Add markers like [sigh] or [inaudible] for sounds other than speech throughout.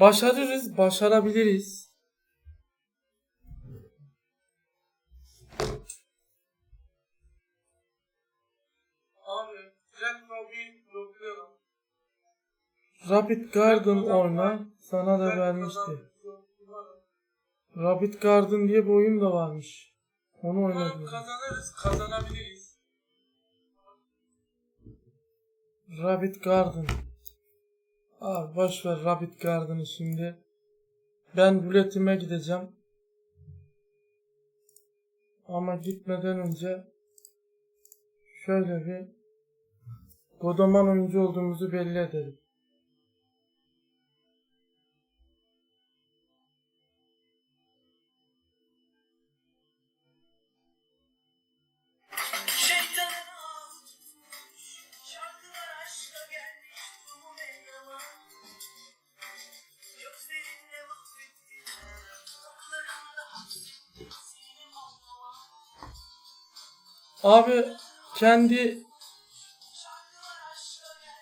Başarırız, başarabiliriz. Abi blokluyorum. Rapid Garden oyna sana da vermişti. Rapid Garden diye bir oyun da varmış. Onu oynadım. kazanırız, kazanabiliriz. Rabbit Garden. Abi boş ver Rabbit Garden'ı şimdi. Ben buletime gideceğim. Ama gitmeden önce şöyle bir kodaman oyuncu olduğumuzu belli edelim. Abi kendi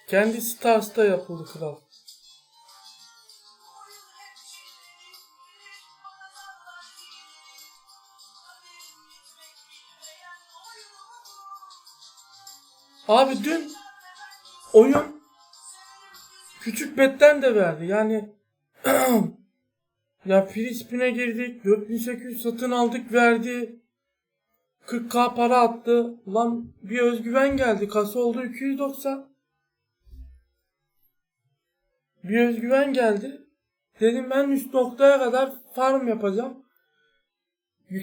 kendi Stars'ta yapıldı kral. Abi dün oyun küçük betten de verdi. Yani [clears throat] ya Filispin'e girdik. 4800 satın aldık verdi. 40k para attı. Lan bir özgüven geldi. Kasa oldu 290. Bir özgüven geldi. Dedim ben üst noktaya kadar farm yapacağım.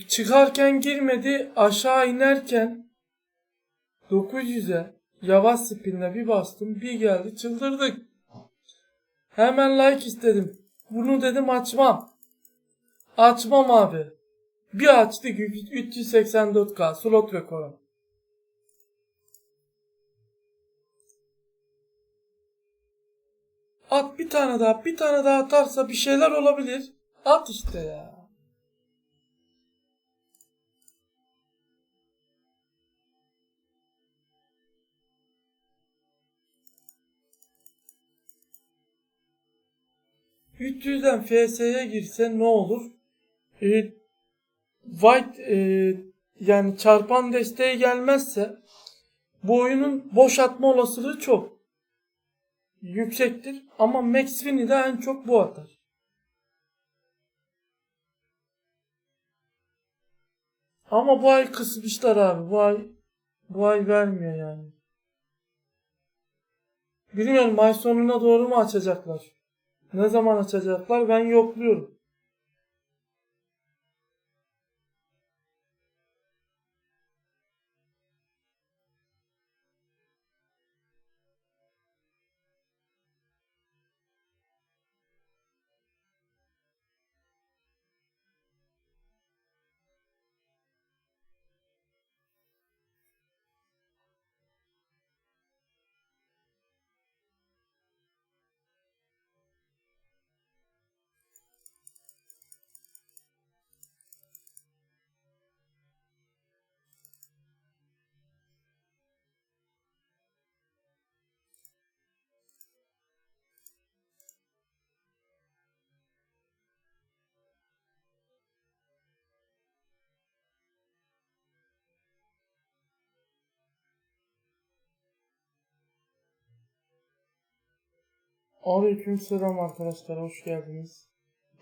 Çıkarken girmedi. Aşağı inerken 900'e yavaş spinle bir bastım. Bir geldi çıldırdık. Hemen like istedim. Bunu dedim açmam. Açmam abi. Bir açtık 384k slot rekoru. At bir tane daha bir tane daha atarsa bir şeyler olabilir. At işte ya. %300'den FS'ye girse ne olur? Ee, White e, yani çarpan desteği gelmezse bu oyunun boş atma olasılığı çok yüksektir ama Max de en çok bu atar. Ama bu ay kısmışlar abi. Bu ay bu ay vermiyor yani. Bilmiyorum ay sonuna doğru mu açacaklar? Ne zaman açacaklar? Ben yokluyorum. Aleykümselam arkadaşlar hoş geldiniz.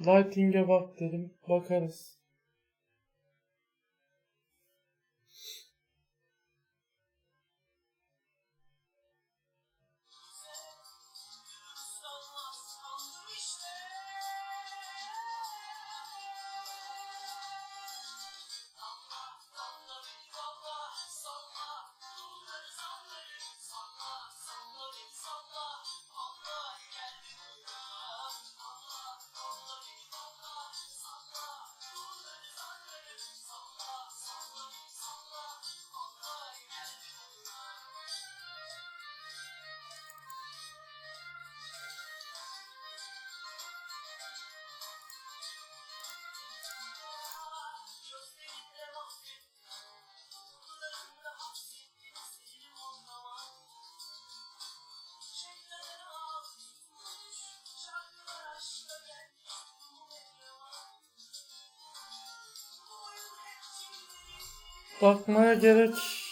Lighting'e bak dedim. Bakarız. Bakmaya gerek.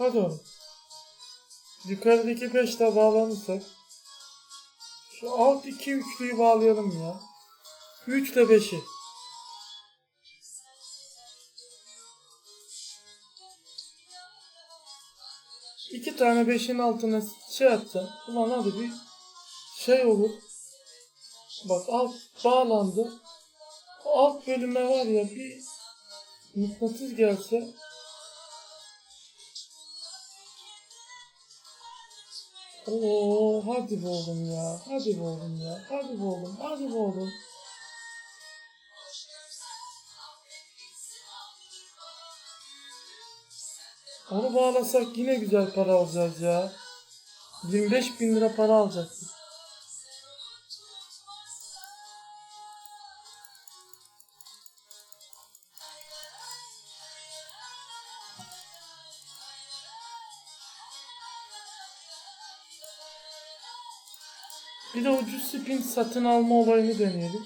Hadi oğlum. Yukarıdaki 5 de bağlanırsak. Şu alt iki üçlüyü bağlayalım ya. 3 ile 5'i. İki tane beşin altına şey atacağım. Ulan hadi bir şey olur. Bak alt bağlandı. O alt bölüme var ya bir mıknatıs gelse Oo hadi be ya. Hadi be ya. Hadi be. Hadi be. Onu bağlasak yine güzel para alacağız ya. 25 bin lira para alacaktık. Spin satın alma olayını deneyelim.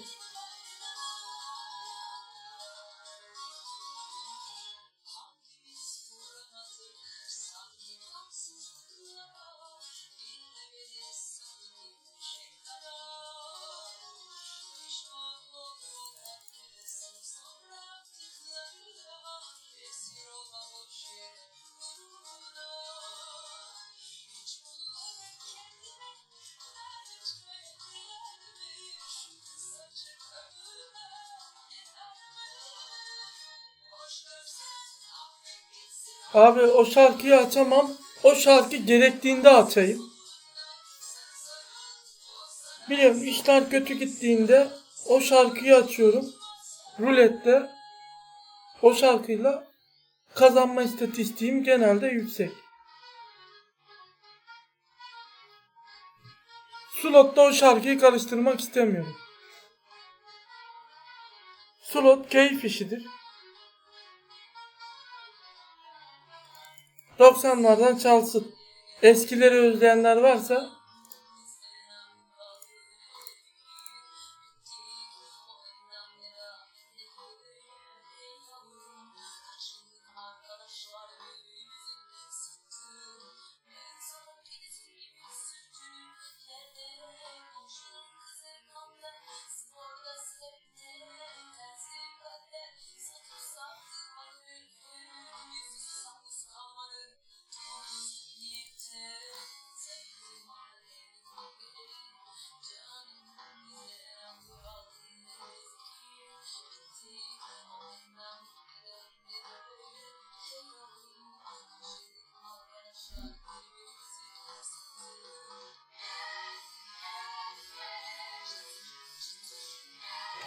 Abi o şarkıyı açamam. O şarkı gerektiğinde açayım. Biliyorum işler kötü gittiğinde o şarkıyı açıyorum. Rulette o şarkıyla kazanma istatistiğim genelde yüksek. Slotta o şarkıyı karıştırmak istemiyorum. Slot keyif işidir. 90'lardan çalsın. Eskileri özleyenler varsa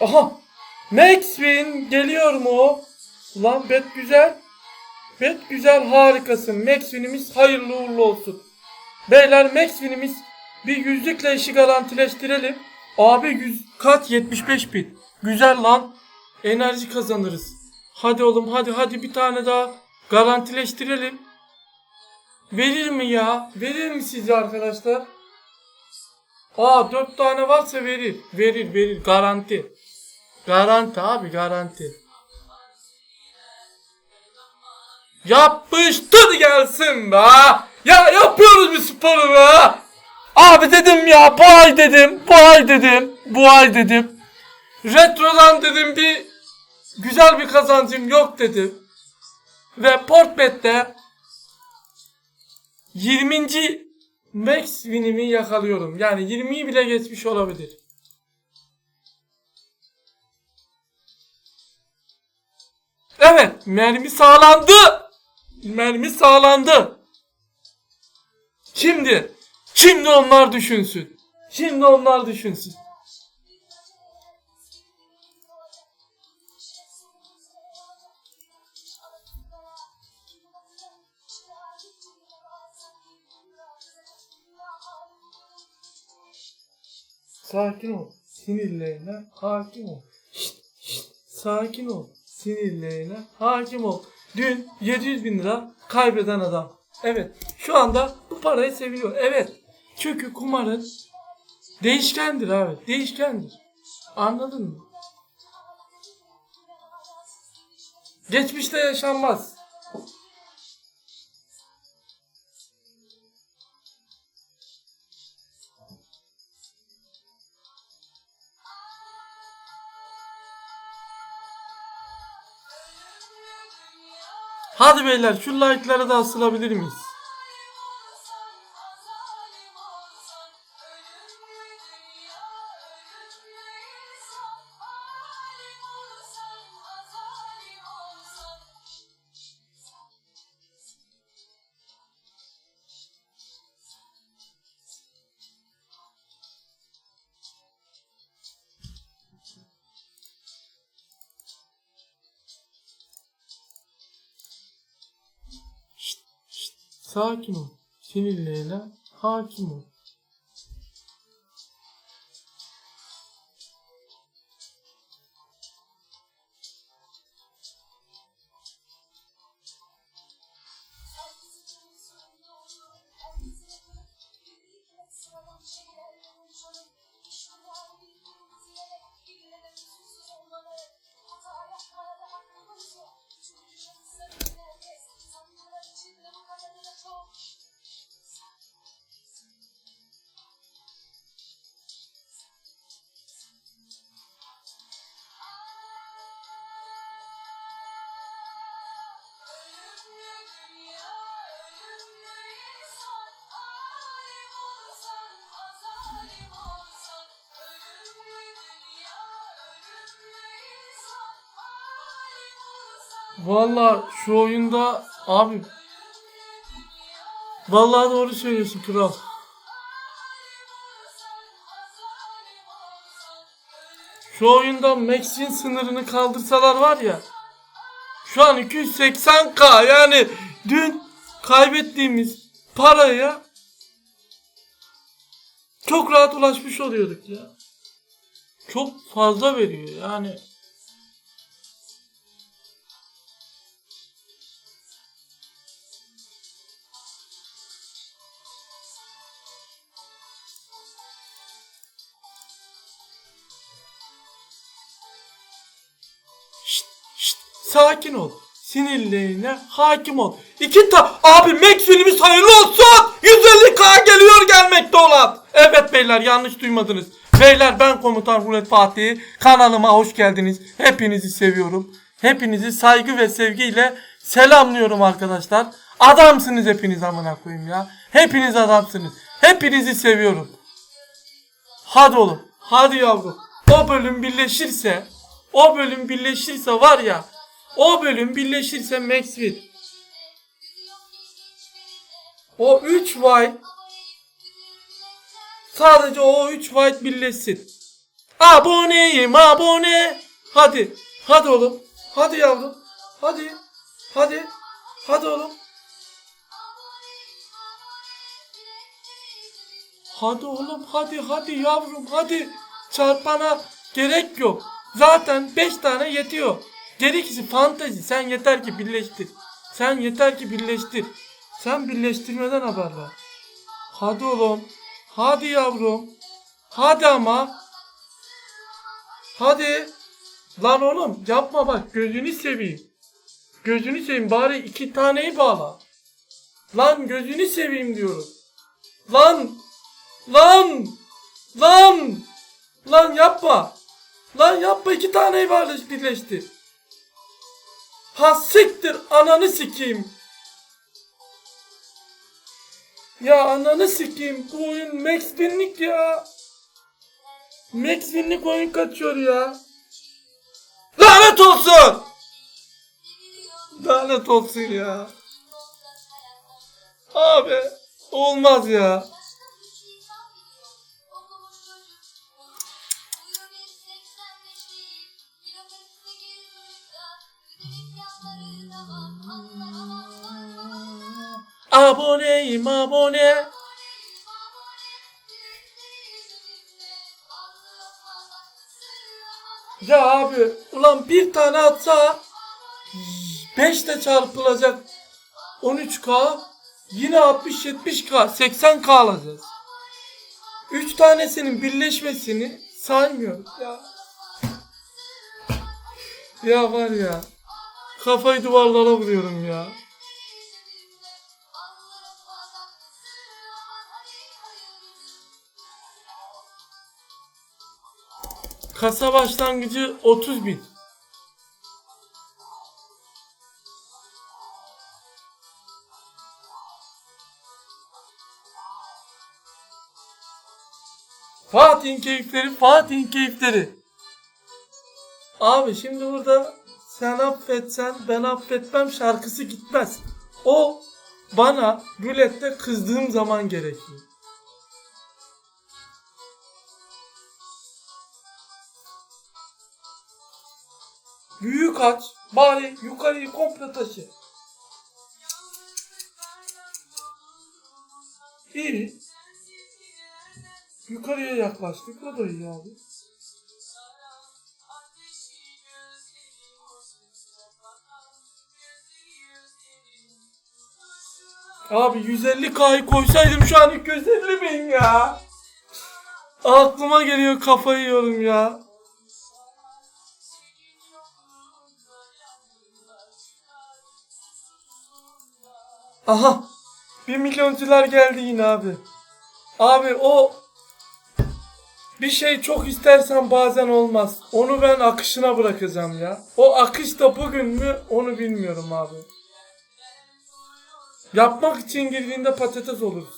Aha! Max Win geliyor mu? Ulan bet güzel. Bet güzel harikasın. Max Win'imiz hayırlı uğurlu olsun. Beyler Max Win'imiz bir yüzlükle işi garantileştirelim. Abi yüz kaç 75 bin. Güzel lan. Enerji kazanırız. Hadi oğlum hadi hadi bir tane daha garantileştirelim. Verir mi ya? Verir mi sizce arkadaşlar? Aa 4 tane varsa verir. Verir verir garanti. Garanti abi garanti. Yapıştır gelsin be. Ya yapıyoruz bir sporu be. Abi dedim ya bu ay dedim. Bu ay dedim. Bu ay dedim. Retrodan dedim bir güzel bir kazancım yok dedim. Ve Portbet'te 20. Max win'imi yakalıyorum. Yani 20'yi bile geçmiş olabilir. Evet mermi sağlandı. Mermi sağlandı. Şimdi. Şimdi onlar düşünsün. Şimdi onlar düşünsün. Sakin ol. Sinirlerine hakim ol. Şişt, şişt, sakin ol. Sinirlerine hakim ol. Dün 700 bin lira kaybeden adam. Evet. Şu anda bu parayı seviyor. Evet. Çünkü kumarın değişkendir abi. Değişkendir. Anladın mı? Geçmişte yaşanmaz. Hadi beyler şu like'ları da asılabilir miyiz? Sakin ol. Sinirlerine hakim ol. Valla şu oyunda abi Vallahi doğru söylüyorsun kral. Şu oyunda Max'in sınırını kaldırsalar var ya. Şu an 280k yani dün kaybettiğimiz paraya çok rahat ulaşmış oluyorduk ya. Çok fazla veriyor yani. Sakin ol. Sinirlerine hakim ol. İki ta... Abi Max filmimiz hayırlı olsun. 150k geliyor gelmekte olan. Evet beyler yanlış duymadınız. Beyler ben komutan Rulet Fatih. Kanalıma hoş geldiniz. Hepinizi seviyorum. Hepinizi saygı ve sevgiyle selamlıyorum arkadaşlar. Adamsınız hepiniz amına koyayım ya. Hepiniz adamsınız. Hepinizi seviyorum. Hadi oğlum. Hadi yavrum. O bölüm birleşirse o bölüm birleşirse var ya o bölüm birleşirse Maxwell o 3 white sadece o 3 white birleşsin. Aboneyim abone. Hadi. Hadi oğlum. Hadi yavrum. Hadi. Hadi. Hadi oğlum. Hadi oğlum hadi hadi yavrum hadi. Çarpana gerek yok. Zaten 5 tane yetiyor. Gerekisi fantezi. Sen yeter ki birleştir. Sen yeter ki birleştir. Sen birleştirmeden haber ver. Hadi oğlum. Hadi yavrum. Hadi ama. Hadi. Lan oğlum yapma bak gözünü seveyim. Gözünü seveyim bari iki taneyi bağla. Lan gözünü seveyim diyorum. Lan. Lan. Lan. Lan yapma. Lan yapma iki taneyi birleş, birleştir. Ha siktir ananı sikeyim. Ya ananı sikeyim. Bu oyun Max Win'lik ya. Max Win'lik oyun kaçıyor ya. Lanet olsun. Lanet olsun ya. Abi olmaz ya. Aboneyim abone. Ya abi ulan bir tane atsa 5 de çarpılacak 13k yine 60-70k 80k alacağız. 3 tanesinin birleşmesini saymıyoruz ya. Ya var ya kafayı duvarlara vuruyorum ya. Kasa başlangıcı 30 bin. Fatih'in keyifleri, Fatih'in keyifleri. Abi şimdi burada sen affetsen ben affetmem şarkısı gitmez. O bana rulette kızdığım zaman gerekiyor. Büyük aç. Bari yukarıyı komple taşı. İyi. Yukarıya yaklaştık. O da iyi abi. Abi 150K'yı koysaydım şu an 250 bin ya. Aklıma geliyor kafayı yiyorum ya. Aha. Bir milyoncular geldi yine abi. Abi o bir şey çok istersen bazen olmaz. Onu ben akışına bırakacağım ya. O akış da bugün mü onu bilmiyorum abi. Yapmak için girdiğinde patates oluruz.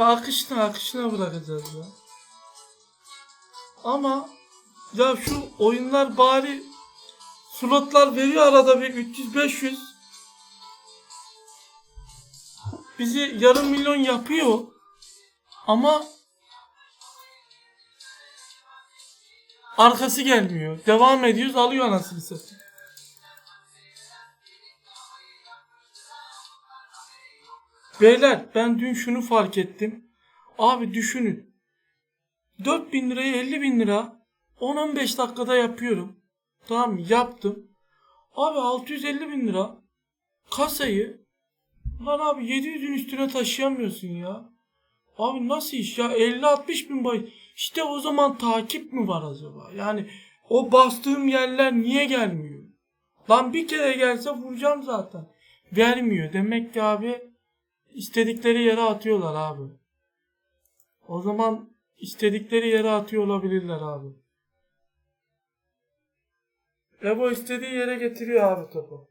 Abi akışına akışına bırakacağız ya. Ama ya şu oyunlar bari slotlar veriyor arada bir 300-500 bizi yarım milyon yapıyor ama arkası gelmiyor. Devam ediyoruz alıyor anasını satayım. Beyler ben dün şunu fark ettim. Abi düşünün. 4000 lirayı 50 bin lira 10-15 dakikada yapıyorum. Tamam? Yaptım. Abi 650 bin lira kasayı lan abi 700'ün üstüne taşıyamıyorsun ya. Abi nasıl iş ya 50-60 bin bay. İşte o zaman takip mi var acaba? Yani o bastığım yerler niye gelmiyor? Lan bir kere gelse vuracağım zaten. Vermiyor. Demek ki abi istedikleri yere atıyorlar abi. O zaman istedikleri yere atıyor olabilirler abi. Ebo istediği yere getiriyor abi topu.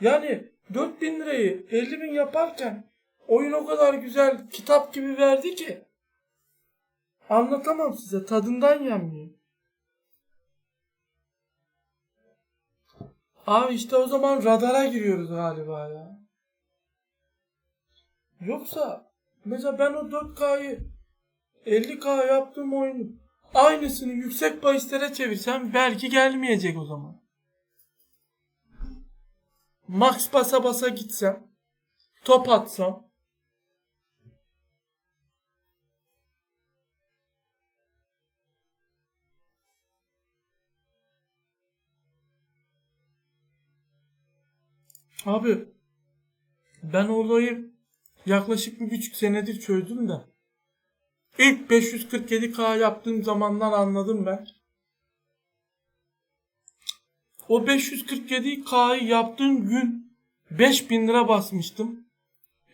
Yani 4000 lirayı 50 bin yaparken oyun o kadar güzel kitap gibi verdi ki anlatamam size tadından yenmiyor. Abi işte o zaman radara giriyoruz galiba ya. Yoksa mesela ben o 4K'yı 50K yaptığım oyunu aynısını yüksek bahislere çevirsem belki gelmeyecek o zaman. Max basa basa gitsem top atsam Abi ben olayı yaklaşık bir buçuk senedir çözdüm de. İlk 547K yaptığım zamandan anladım ben. O 547K'yı yaptığım gün 5000 lira basmıştım.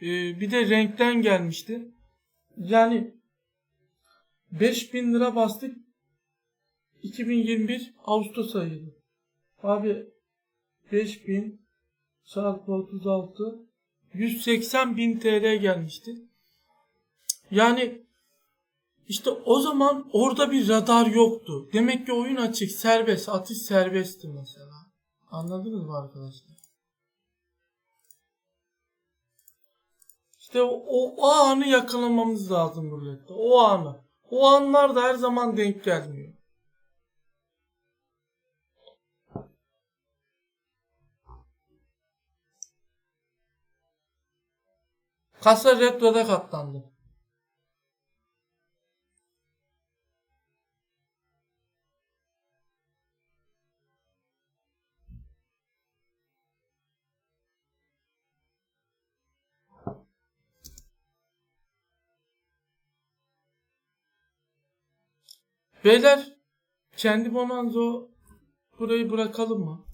Ee, bir de renkten gelmişti. Yani 5000 lira bastık. 2021 Ağustos ayıydı. Abi 5000 çarpı 36 180 bin TL gelmişti. Yani işte o zaman orada bir radar yoktu. Demek ki oyun açık, serbest, atış serbestti mesela. Anladınız mı arkadaşlar? İşte o, o anı yakalamamız lazım rulette. O anı. O anlar da her zaman denk gelmiyor. Kasa retroda katlandı. Beyler kendi bonanzo burayı bırakalım mı?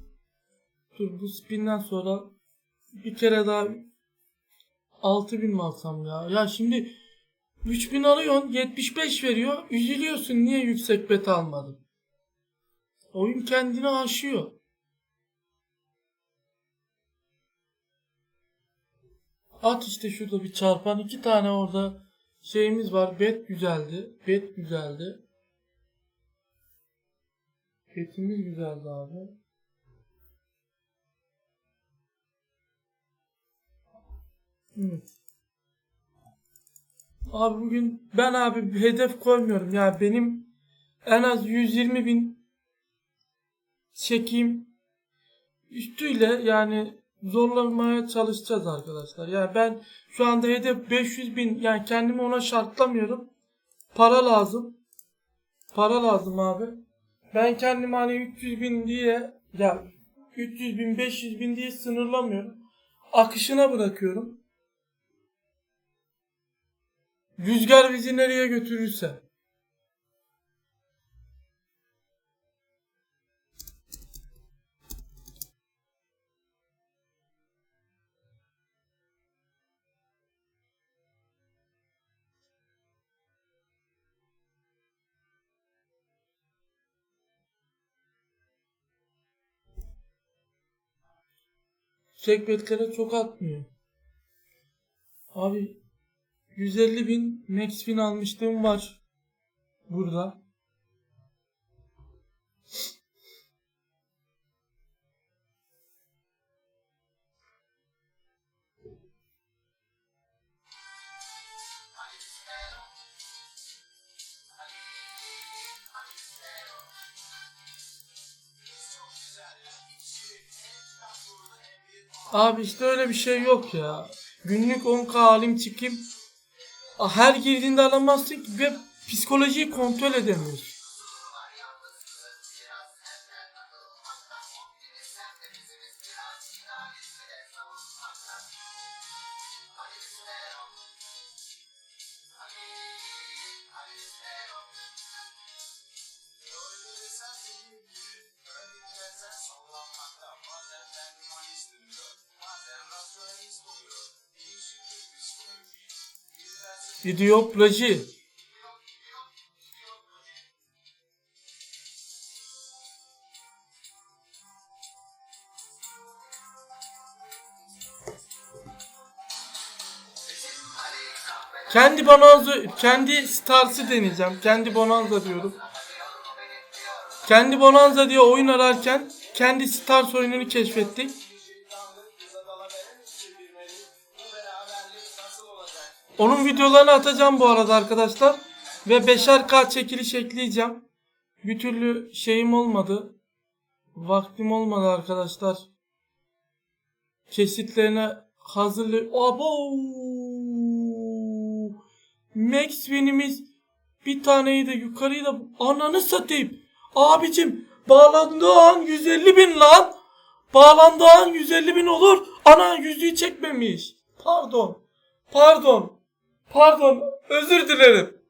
Dur bu spinden sonra bir kere daha 6000 mi alsam ya? Ya şimdi 3000 alıyorsun 75 veriyor. Üzülüyorsun niye yüksek bet almadın? Oyun kendini aşıyor. At işte şurada bir çarpan iki tane orada şeyimiz var. Bet güzeldi. Bet güzeldi. Betimiz güzeldi abi. Hı. Abi bugün ben abi bir hedef koymuyorum. Ya benim en az 120 bin çekeyim üstüyle yani zorlamaya çalışacağız arkadaşlar. Yani ben şu anda hedef 500 bin yani kendimi ona şartlamıyorum. Para lazım. Para lazım abi. Ben kendimi hani 300 bin diye ya 300 bin 500 bin diye sınırlamıyorum. Akışına bırakıyorum. Rüzgar bizi nereye götürürse. Sekbetlere çok atmıyor. Abi 150 bin max win almışlığım var. Burada. Abi işte öyle bir şey yok ya. Günlük 10k alayım çıkayım. Her girdiğinde alamazsın ki ve psikolojiyi kontrol edemiyorsun. İdeoploji. Kendi bonanza, kendi stars'ı deneyeceğim. Kendi bonanza diyorum. Kendi bonanza diye oyun ararken kendi stars oyununu keşfettik. Onun videolarını atacağım bu arada arkadaşlar. Ve 5'er çekiliş ekleyeceğim. Bir türlü şeyim olmadı. Vaktim olmadı arkadaşlar. Kesitlerine hazırlı... Abo! Max win'imiz bir taneyi de yukarıyı da... Ananı satayım. Abicim bağlandığı an 150 bin lan. Bağlandığı an 150 bin olur. Ana yüzüğü çekmemiş. Pardon. Pardon. Pardon. Özür dilerim.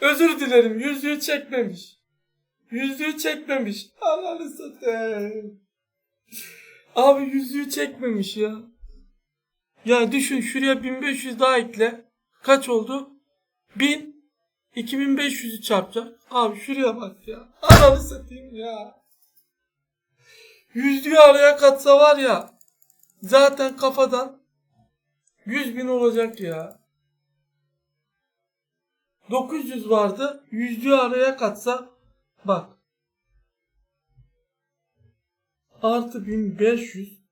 Özür dilerim. Yüzüğü çekmemiş. Yüzüğü çekmemiş. Ananı satayım. Abi yüzüğü çekmemiş ya. Ya düşün şuraya 1500 daha ekle. Kaç oldu? 1000 2500'ü çarpacak. Abi şuraya bak ya. Ananı satayım ya. Yüzüğü araya katsa var ya. Zaten kafadan 100 bin olacak ya. 900 vardı. Yüzlüğü araya katsa bak. Artı 1500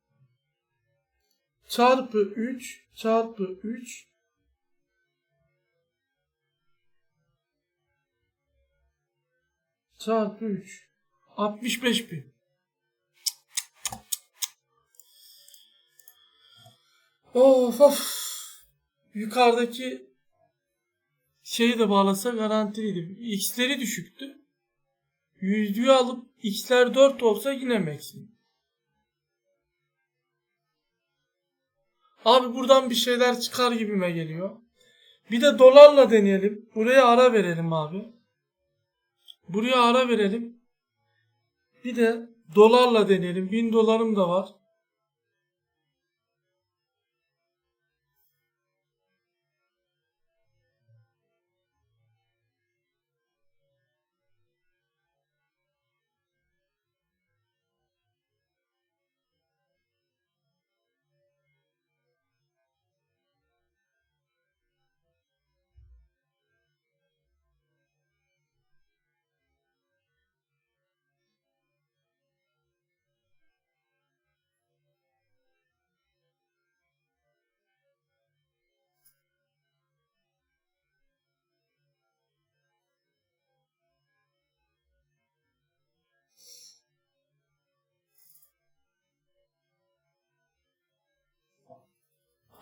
çarpı 3 çarpı 3 çarpı 3 65 bin. Of of. Yukarıdaki şeyi de bağlasa garantiliydi. X'leri düşüktü. Yüzlüğü alıp X'ler 4 olsa yine maksimum. Abi buradan bir şeyler çıkar gibime geliyor. Bir de dolarla deneyelim. Buraya ara verelim abi. Buraya ara verelim. Bir de dolarla deneyelim. 1000 dolarım da var.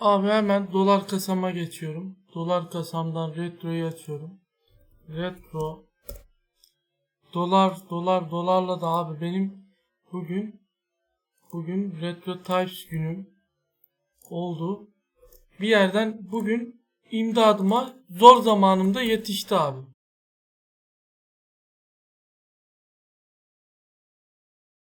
Abi hemen dolar kasama geçiyorum. Dolar kasamdan retroyu açıyorum. Retro. Dolar, dolar, dolarla da abi benim bugün bugün retro types günüm oldu. Bir yerden bugün imdadıma zor zamanımda yetişti abi.